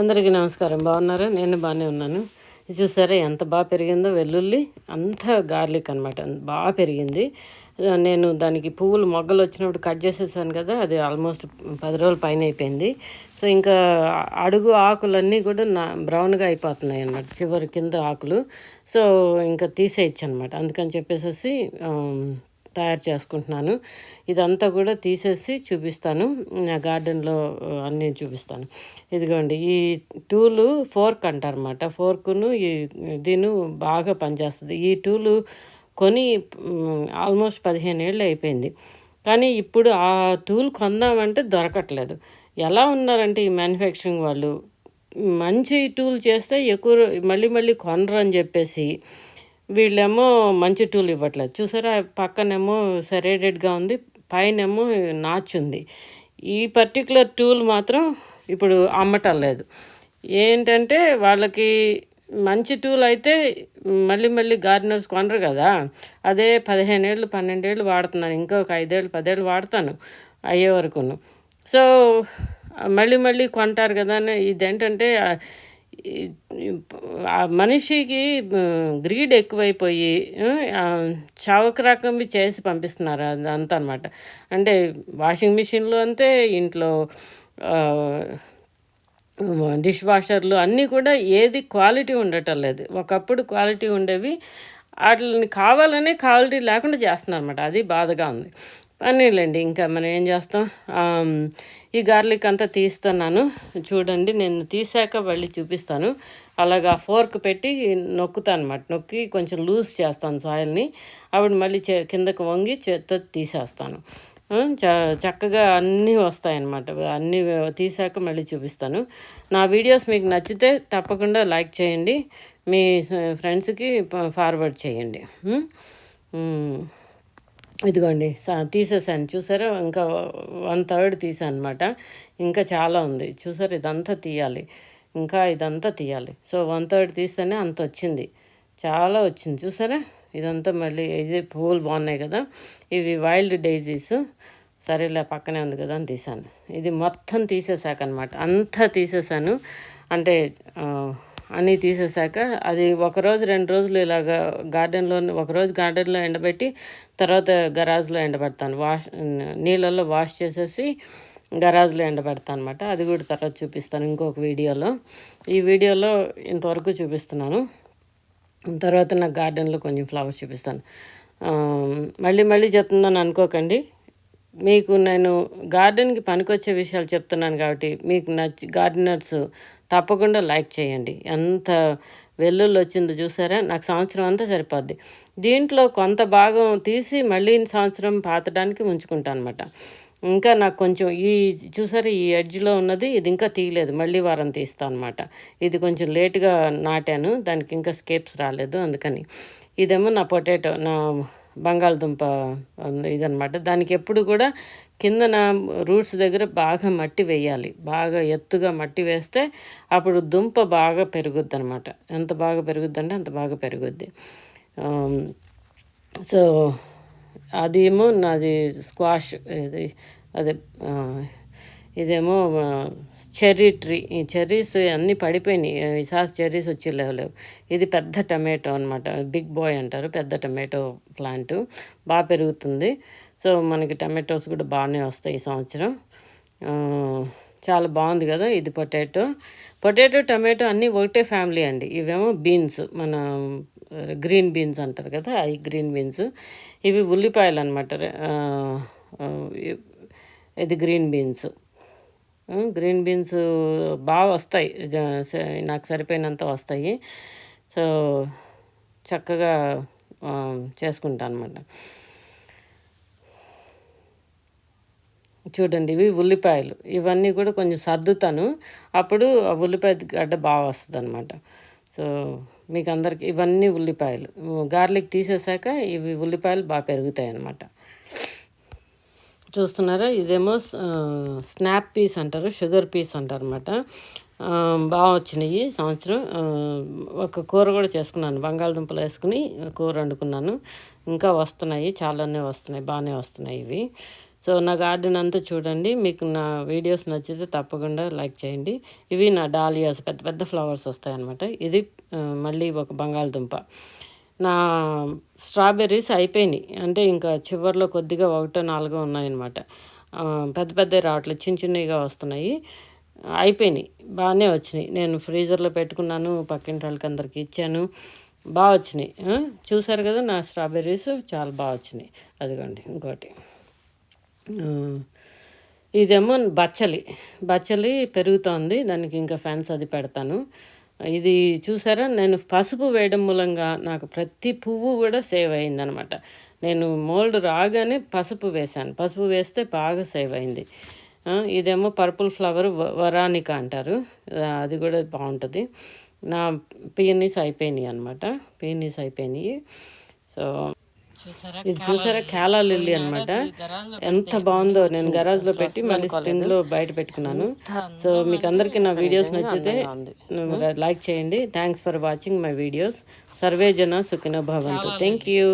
అందరికీ నమస్కారం. బాగున్నారా? నేను బాగానే ఉన్నాను. ఇది చూసారా ఎంత బాగా పెరిగిందో? వెల్లుల్లి అంత గార్లిక్ అనమాట బాగా పెరిగింది. నేను దానికి పువ్వులు మొగ్గలు వచ్చినప్పుడు కట్ చేసేసాను కదా అది ఆల్మోస్ట్ పది రోజుల పైన అయిపోయింది. సో ఇంకా అడుగు ఆకులన్నీ కూడా నా బ్రౌన్గా అయిపోతున్నాయి అనమాట చివరి కింద ఆకులు. సో ఇంకా తీసేయచ్చు అనమాట అందుకని చెప్పేసి తయారు చేసుకుంటున్నాను. ఇదంతా కూడా తీసేసి చూపిస్తాను. నా గార్డెన్లో అన్నీ చూపిస్తాను. ఇదిగోండి ఈ టూలు ఫోర్క్ అంటారన్నమాట. ఫోర్కును ఈ దీని బాగా పనిచేస్తుంది. ఈ టూలు కొని ఆల్మోస్ట్ పదిహేను ఏళ్ళు అయిపోయింది. కానీ ఇప్పుడు ఆ టూల్ కొందామంటే దొరకట్లేదు. ఎలా ఉన్నారంటే ఈ మ్యానుఫ్యాక్చరింగ్ వాళ్ళు? మంచి టూల్ చేస్తే ఎక్కువ మళ్ళీ మళ్ళీ కొనరు అని చెప్పేసి వీళ్ళేమో మంచి టూల్ ఇవ్వట్లేదు. చూసారా పక్కనేమో సెరేటెడ్గా ఉంది పైనేమో నాచ్ ఉంది. ఈ పర్టికులర్ టూల్ మాత్రం ఇప్పుడు అమ్మటం లేదు. ఏంటంటే వాళ్ళకి మంచి టూల్ అయితే మళ్ళీ మళ్ళీ గార్డెనర్స్ కొనరు కదా. అదే పదిహేను ఏళ్ళు పన్నెండేళ్ళు వాడుతున్నాను ఇంకొక ఐదేళ్ళు పదేళ్ళు వాడతాను అయ్యే వరకును. సో మళ్ళీ మళ్ళీ కొంటారు కదా అని ఇదేంటంటే ఆ, మనిషికి గ్రీడ్ ఎక్కువైపోయి ఆ, చవక రకంవి చేసి పంపిస్తున్నారు అదంతా అనమాట అంటే వాషింగ్ మిషన్లు అంతే ఇంట్లో డిష్ వాషర్లు అన్నీ కూడా ఏది క్వాలిటీ ఉండటం లేదు. ఒకప్పుడు క్వాలిటీ ఉండేవి వాటిని కావాలనే క్వాలిటీ లేకుండా చేస్తున్నారు అనమాట అది బాధగా ఉంది. పన్నీళ్ళండి ఇంకా మనం ఏం చేస్తాం? ఈ గార్లిక్ అంతా తీస్తున్నాను. చూడండి నేను తీసాక మళ్ళీ చూపిస్తాను. అలాగా ఫోర్క్ పెట్టి నొక్కుతాను అనమాట నొక్కి కొంచెం లూజ్ చేస్తాను సాయిల్ని. అప్పుడు మళ్ళీ చే కిందకు వంగి చేత్తో తీసేస్తాను. చ చక్కగా అన్నీ వస్తాయన్నమాట అన్నీ తీసాక మళ్ళీ చూపిస్తాను. నా వీడియోస్ మీకు నచ్చితే తప్పకుండా లైక్ చేయండి. మీ ఫ్రెండ్స్కి ఫార్వర్డ్ చేయండి. ఇదిగోండి సా- తీసేసాను చూసారా? ఇంకా వన్ థర్డ్ తీసాను అనమాట ఇంకా చాలా ఉంది. చూసారు? ఇదంతా తీయాలి. ఇంకా ఇదంతా తీయాలి. సో వన్ థర్డ్ తీస్తేనే అంత వచ్చింది. చాలా వచ్చింది. చూసారా? ఇదంతా మళ్ళీ ఇది పూలు బాగున్నాయి కదా? ఇవి వైల్డ్ డైజీస్ సరేలే పక్కనే ఉంది కదా అని తీసాను ఇది మొత్తం తీసేసాకనమాట అంతా తీసేసాను అంటే అన్నీ తీసేసాక అది ఒకరోజు రెండు రోజులు ఇలాగ గార్డెన్లో ఒకరోజు గార్డెన్లో ఎండబెట్టి తర్వాత గరాజ్లో ఎండబెడతాను. వాష్ నీళ్ళల్లో వాష్ చేసేసి గరాజ్లో ఎండబెడతాను అనమాట అది కూడా తర్వాత చూపిస్తాను ఇంకొక వీడియోలో. ఈ వీడియోలో ఇంతవరకు చూపిస్తున్నాను. తర్వాత నా గార్డెన్లో కొంచెం ఫ్లవర్స్ చూపిస్తాను. మళ్ళీ మళ్ళీ చెప్తుందని అనుకోకండి. మీకు నేను గార్డెన్కి పనికొచ్చే విషయాలు చెప్తున్నాను కాబట్టి మీకు నచ్చి గార్డెనర్స్ తప్పకుండా లైక్ చేయండి. ఎంత వెల్లుల్లి వచ్చిందో చూసారా? నాకు సంవత్సరం అంతా సరిపోద్ది. దీంట్లో కొంత భాగం తీసి మళ్ళీ సంవత్సరం పాతడానికి ఉంచుకుంటాను అనమాట ఇంకా నాకు కొంచెం ఈ చూసారా? ఈ ఎడ్జ్లో ఉన్నది ఇది ఇంకా తీయలేదు. మళ్ళీ వారం తీస్తాను అనమాట ఇది కొంచెం లేట్గా నాటాను. దానికి ఇంకా స్కేప్స్ రాలేదు అందుకని. ఇదేమో నా పొటాటో నా బంగాళదుంప ఇదనమాట దానికి ఎప్పుడు కూడా కిందన రూట్స్ దగ్గర బాగా మట్టి వేయాలి. బాగా ఎత్తుగా మట్టి వేస్తే అప్పుడు దుంప బాగా పెరుగుద్ది అనమాట ఎంత బాగా పెరుగుద్ది అంటే అంత బాగా పెరుగుద్ది. సో అదేమో నాది స్క్వాష్ ఇది అదే ఇదేమో చెర్రీ ట్రీ ఈ చెర్రీస్ అన్నీ పడిపోయినాయి. సాస్ చెర్రీస్ వచ్చి లేవలేవు ఇది పెద్ద టమాటో అనమాట బిగ్ బాయ్ అంటారు పెద్ద టమాటో ప్లాంట్. బాగా పెరుగుతుంది. సో మనకి టమాటోస్ కూడా బాగానే వస్తాయి ఈ సంవత్సరం. చాలా బాగుంది కదా ఇది పొటాటో. పొటాటో టమాటో అన్నీ ఒకటే ఫ్యామిలీ అండి. ఇవేమో బీన్స్ మన గ్రీన్ బీన్స్ అంటారు కదా అవి గ్రీన్ బీన్స్. ఇవి ఉల్లిపాయలు అనమాట ఇది గ్రీన్ బీన్స్. గ్రీన్ బీన్స్ బాగా వస్తాయి. జ- స- నాకు సరిపోయినంత వస్తాయి. సో చక్కగా చేసుకుంటాను అనమాట చూడండి ఇవి ఉల్లిపాయలు. ఇవన్నీ కూడా కొంచెం సర్దుతాను. అప్పుడు ఆ ఉల్లిపాయ గడ్డ బాగా వస్తుంది అనమాట సో మీకు అందరికి ఇవన్నీ ఉల్లిపాయలు. గార్లిక్ తీసేసాక ఇవి ఉల్లిపాయలు బాగా పెరుగుతాయి అన్నమాట చూస్తున్నారా? ఇదేమో స్నాప్ పీస్ అంటారు షుగర్ పీస్ అంటారు అనమాట బాగా వచ్చినాయి సంవత్సరం. ఒక కూర కూడా చేసుకున్నాను. బంగాళదుంపలు వేసుకుని కూర వండుకున్నాను. ఇంకా వస్తున్నాయి చాలానే వస్తున్నాయి బాగానే వస్తున్నాయి ఇవి. సో నా గార్డెన్ అంతా చూడండి. మీకు నా వీడియోస్ నచ్చితే తప్పకుండా లైక్ చేయండి. ఇవి నా డాలియాస్ పెద్ద పెద్ద ఫ్లవర్స్ వస్తాయన్నమాట. ఇది మళ్ళీ ఒక బంగాళదుంప. నా స్ట్రాబెర్రీస్ అయిపోయినాయి. అంటే ఇంకా చివర్లో కొద్దిగా ఒకటో నాలుగో ఉన్నాయన్నమాట. పెద్ద పెద్ద రావట్లేదు చిన్న చిన్నవిగా వస్తున్నాయి. అయిపోయినాయి. బాగానే వచ్చినాయి. నేను ఫ్రీజర్లో పెట్టుకున్నాను పక్కింటి వాళ్ళకి అందరికి ఇచ్చాను. బాగా వచ్చినాయి. చూశారు చూసారు కదా నా స్ట్రాబెర్రీస్ చాలా బాగా వచ్చినాయి. అదిగోండి ఇంకోటి. ఇదేమో బచ్చలి. బచ్చలి పెరుగుతోంది. దానికి ఇంకా ఫ్యాన్స్ అది పెడతాను. ఇది చూసారా? నేను పసుపు వేయడం మూలంగా నాకు ప్రతి పువ్వు కూడా సేవ్ అయిందనమాట. నేను మోల్డ్ రాగానే పసుపు వేశాను. పసుపు వేస్తే బాగా సేవ్ అయింది. ఇదేమో పర్పుల్ ఫ్లవర్ వ- వరానిక అంటారు. అది కూడా బాగుంటుంది. నా పియనీస్ అయిపోయినాయి అనమాట. పియనీస్ అయిపోయినాయి. సో ఇది చూసారా? కేలా లిల్లీ అనమాట ఎంత బాగుందో. నేను గరాజ్లో పెట్టి మళ్ళీ స్ప్రింగ్లో బయట పెట్టుకున్నాను. సో మీకు అందరికి నా వీడియోస్ నచ్చితే లైక్ చేయండి. Thanks for watching my videos survey జన సుఖినో భవంతు. Thank you